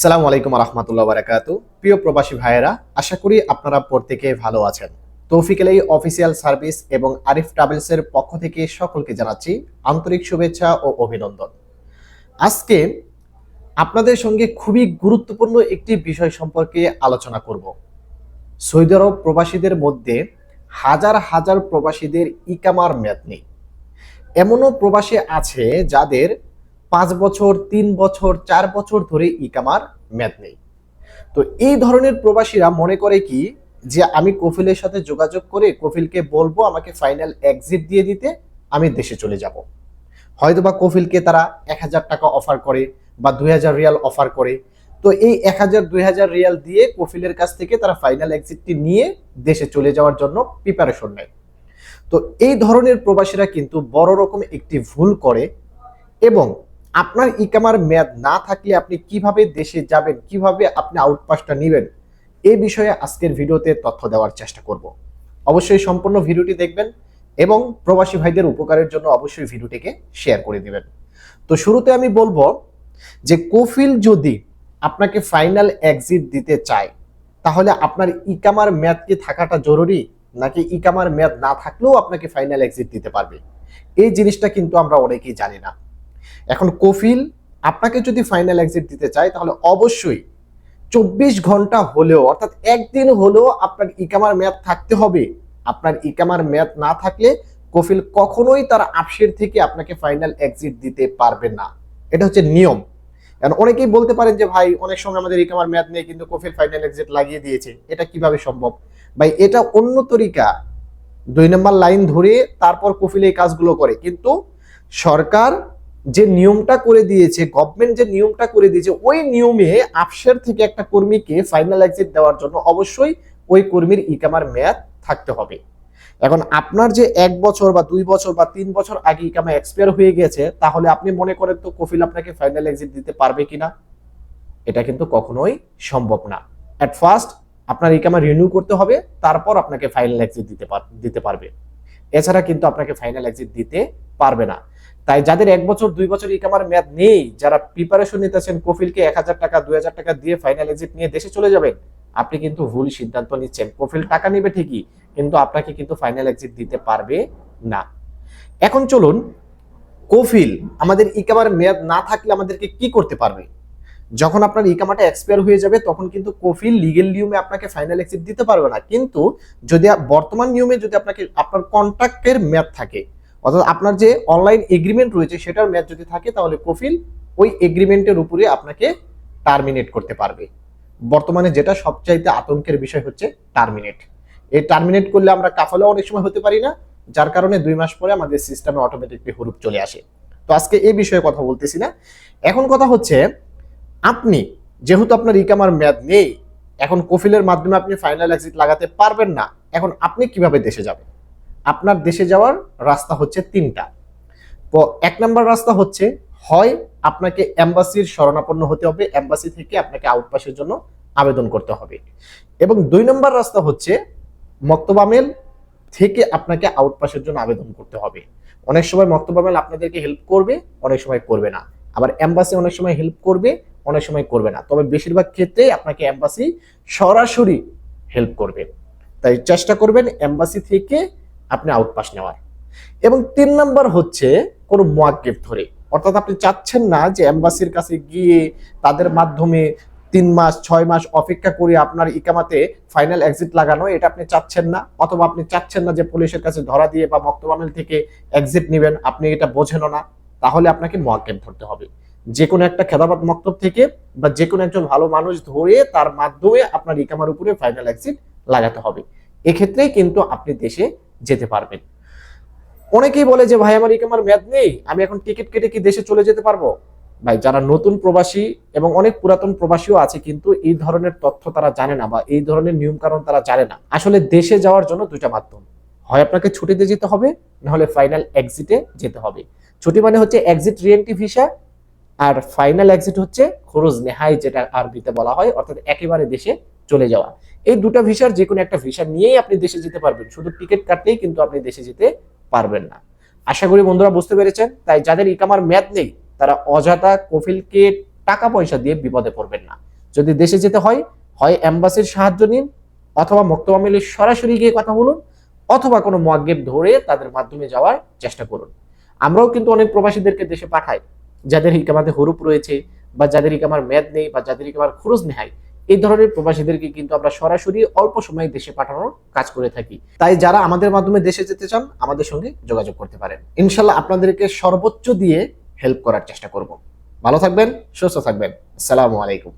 সালামু আলাইকুম রহমতুল্লাহ বারাকাতু। প্রিয় প্রবাসী ভাইয়েরা, আশা করি আপনারা প্রত্যেকে ভালো আছেন। তৌফিকেল এই অফিসিয়াল সার্ভিস এবং আরিফ ট্রাভেলসের পক্ষ থেকে সকলকে জানাচ্ছি আন্তরিক শুভেচ্ছা ও অভিনন্দন। আজকে আপনাদের সঙ্গে খুবই গুরুত্বপূর্ণ একটি বিষয় সম্পর্কে আলোচনা করব। সৌদি আরব প্রবাসীদের মধ্যে হাজার হাজার প্রবাসীদের ইকামার মেয়াদ নেই। এমনও প্রবাসী আছে যাদের পাঁচ বছর, তিন বছর, চার বছর ধরে ইকামার মেয়াদ নেই। তো এই ধরনের প্রবাসীরা মনে করে কি যে আমি কফিলের সাথে যোগাযোগ করে কফিলকে বলব আমাকে ফাইনাল এক্সিট দিয়ে দিতে, আমি দেশে চলে যাব। হয়তোবা কফিলকে তারা এক হাজার টাকা অফার করে বা দুই হাজার রিয়াল অফার করে। তো এই এক হাজার, দুই হাজার রিয়াল দিয়ে কফিলের কাছ থেকে তারা ফাইনাল এক্সিটটি নিয়ে দেশে চলে যাওয়ার জন্য প্রিপারেশন নেয়। তো এই ধরনের প্রবাসীরা কিন্তু বড় রকম একটি ভুল করে এবং আপনার ইকামার মেয়াদ না থাকলে আপনি কীভাবে দেশে যাবেন, কীভাবে আপনি আউটপাসটা নেবেন, এ বিষয়ে আজকের ভিডিওতে তথ্য দেওয়ার চেষ্টা করব। অবশ্যই সম্পূর্ণ ভিডিওটি দেখবেন এবং প্রবাসী ভাইদের উপকারের জন্য অবশ্যই ভিডিওটিকে শেয়ার করে দিবেন। তো শুরুতে আমি বলব যে কফিল যদি আপনাকে ফাইনাল এক্সিট দিতে চায়, তাহলে আপনার ইকামার মেয়াদ কি থাকাটা জরুরি, নাকি ইকামার মেয়াদ না থাকলেও আপনাকে ফাইনাল এক্সিট দিতে পারবে? এই জিনিসটা কিন্তু আমরা অনেকেই জানি না। এখন কফিল আপনাকে যদি ফাইনাল এক্সিট দিতে চায়, তাহলে অবশ্যই চব্বিশ ঘণ্টা হলেও, অর্থাৎ একদিন হলেও আপনার ইকামার মেয়াদ থাকতে হবে। আপনার ইকামার মেয়াদ না থাকলে কফিল কখনোই তার আপসের থেকে আপনাকে ফাইনাল এক্সিট দিতে পারবে না। এটা হচ্ছে নিয়ম। কারণ অনেকেই বলতে পারেন যে, ভাই, অনেক সময় আমাদের ইকামার মেয়াদ নেই, কিন্তু কফিল ফাইনাল এক্সিট লাগিয়ে দিয়েছে। এটা কীভাবে সম্ভব? ভাই, এটা অন্য তরিকা। দুই নম্বর লাইন ধরে তারপর কফিল এই কাজগুলো করে। কিন্তু সরকার যে নিয়মটা করে দিয়েছে গভর্নমেন্ট যে নিয়মটা করে দিয়েছে, ওই নিয়মে আফসের থেকে একটা কর্মীকে ফাইনাল এক্সিট দেওয়ার জন্য অবশ্যই ওই কর্মীর ইকামার মেয়াদ থাকতে হবে। এখন আপনার যে এক বছর বা দুই বছর বা তিন বছর আগে ইকামা এক্সপায়ার হয়ে গেছে, তাহলে আপনি মনে করেন তো কফিল আপনাকে ফাইনাল এক্সিট দিতে পারবে কিনা? এটা কিন্তু কখনোই সম্ভব না। অ্যাট ফার্স্ট আপনার ইকামা রিনিউ করতে হবে, তারপর আপনাকে ফাইনাল এক্সিট দিতে দিতে পারবে। এছাড়া কিন্তু আপনাকে ফাইনাল এক্সিট দিতে পারবে না। তাই যাদের এক বছর, দুই বছর ইকামার মেয়াদ নেই, যারা প্রিপারেশন নিতেছেন কফিলকে এক হাজার টাকা, দুই হাজার টাকা দিয়ে ফাইনাল এক্সিট নিয়ে দেশে চলে যাবেন, আপনি কিন্তু ভুল সিদ্ধান্ত নিচ্ছেন। কফিল টাকা নেবে ঠিকই, কিন্তু আপনাকে কিন্তু ফাইনাল এক্সিট দিতে পারবে না। এখন চলুন, কফিল, আমাদের ইকামার মেয়াদ না থাকলে আমাদেরকে কি করতে পারবে? যখন আপনার ইকামাটা এক্সপায়ার হয়ে যাবে, তখন কিন্তু কফিল লিগেল নিয়মে আপনাকে ফাইনাল এক্সিট দিতে পারবে না। কিন্তু যদি বর্তমান নিয়মে যদি আপনাকে, আপনার কন্ট্রাক্টের মেয়াদ থাকে, অর্থাৎ আপনার যে অনলাইন এগ্রিমেন্ট রয়েছে সেটার মেয়াদ যদি থাকে, তাহলে কফিল ওই এগ্রিমেন্টের উপরে আপনাকে টার্মিনেট করতে পারবে। বর্তমানে যেটা সবচাইতে আতঙ্কের বিষয় হচ্ছে টার্মিনেট এই টার্মিনেট করলে আমরা কাফালেও অনেক সময় হতে পারি না, যার কারণে দুই মাস পরে আমাদের সিস্টেমে অটোমেটিকলি হুরুপ চলে আসে। তো আজকে এই বিষয়ে কথা বলতেছি না। এখন কথা হচ্ছে আপনি, যেহেতু আপনার ইকামার মেয়াদ নেই, এখন কফিলের মাধ্যমে আপনি ফাইনাল এক্সিট লাগাতে পারবেন না, এখন আপনি কীভাবে দেশে যাবেন? আপনার দেশে যাওয়ার রাস্তা হচ্ছে তিনটা। এক নম্বর রাস্তা হচ্ছে, হয় আপনাকে এম্বাসির শরণাপন্ন হতে হবে, এম্বাসি থেকে আপনাকে আউটপাসের জন্য আবেদন করতে হবে। এবং দুই নম্বর রাস্তা হচ্ছে মক্তবামেল থেকে আপনাকে আউটপাসের জন্য আবেদন করতে হবে। অনেক সময় মক্তবামেল আপনাদেরকে হেল্প করবে, অনেক সময় করবে না। আবার এম্বাসি অনেক সময় হেল্প করবে, অনেক সময় করবে না। তবে বেশিরভাগ ক্ষেত্রে আপনাকে অ্যাম্বাসি সরাসরি হেল্প করবে। তাই চেষ্টা করবেন অ্যাম্বাসি থেকে আপনি আউটপাস নেওয়ার। এবং তিন নাম্বার হচ্ছে কোনো মোয়াক্কেফ ধরে। অর্থাৎ আপনি চাচ্ছেন না যে অ্যাম্বাসির কাছে গিয়ে তাদের মাধ্যমে তিন মাস, ছয় মাস অপেক্ষা করে আপনার ইকামাতে ফাইনাল এক্সিট লাগানো, এটা আপনি চাচ্ছেন না। অথবা আপনি চাচ্ছেন না যে পুলিশের কাছে ধরা দিয়ে বা মক্তবামিল থেকে এক্সিট নেবেন, আপনি এটা বোঝেনও না। তাহলে আপনাকে মোয়াক্কেফ ধরতে হবে। যে কোনো একটা খেদাবাদ মক্তব থেকে বা যে কোনো একজন ভালো মানুষ ধরে তার মাধ্যমে আপনার ইকামার উপরে ফাইনাল এক্সিট লাগাতে হবে। এক্ষেত্রেই কিন্তু আপনি দেশে যেতে পারবেন। অনেকেই বলে যে, ভাই, আমার ইকামার মেয়াদ নেই, আমি এখন টিকিট কেটে কি দেশে চলে যেতে পারব? ভাই, যারা নতুন প্রবাসী এবং অনেক পুরাতন প্রবাসীও আছে, কিন্তু এই ধরনের তথ্য তারা জানে না বা এই ধরনের নিয়ম কারণ তারা জানে না। আসলে দেশে যাওয়ার জন্য দুইটা মাধ্যম। হয় আপনাকে ছুটিতে যেতে হবে নাহলে ফাইনাল এক্সিটে যেতে হবে। ছুটি মানে হচ্ছে এক্সিট রিএন্ট্রি ভিসা আর ফাইনাল এক্সিট হচ্ছে খরচ নেহাই যেটা আরবিতে বলা হয়, অর্থাৎ একেবারে দেশে চলে যাওয়া। এই দুটো ভিসার যে কোনো একটা ভিসা নিয়েই আপনি দেশে যেতে পারবেন। শুধু টিকিট কাটলেই কিন্তু আপনি দেশে যেতে পারবেন না। আশা করি বন্ধুরা বুঝতে পেরেছেন, তাই যাদের ইকামার মেয়াদ নেই, তারা অযথা কফিলকে টাকা পয়সা দিয়ে বিপদে পড়বেন না। যদি দেশে যেতে হয় হয় অ্যাম্বাসির সাহায্য নিন, অথবা মক্তবা মিলে সরাসরি গিয়ে কথা বলুন, অথবা কোনো মোয়াগ্গেব ধরে তাদের মাধ্যমে যাওয়ার চেষ্টা করুন। আমরাও কিন্তু অনেক প্রবাসীদেরকে দেশে পাঠাই, যাদের ইকামাতে হরুপ রয়েছে বা যাদের ইকামার মেয়াদ নেই বা যাদের ইকামার খরচ নেহাই এই ধরনের প্রবাসীদেরকে কিন্তু আমরা সরাসরি অল্প সময়ে দেশে পাঠানোর কাজ করে থাকি। তাই যারা আমাদের মাধ্যমে দেশে যেতে চান, আমাদের সঙ্গে যোগাযোগ করতে পারেন। ইনশাল্লাহ আপনাদেরকে সর্বোচ্চ দিয়ে হেল্প করার চেষ্টা করব। ভালো থাকবেন, সুস্থ থাকবেন। আসসালামু আলাইকুম।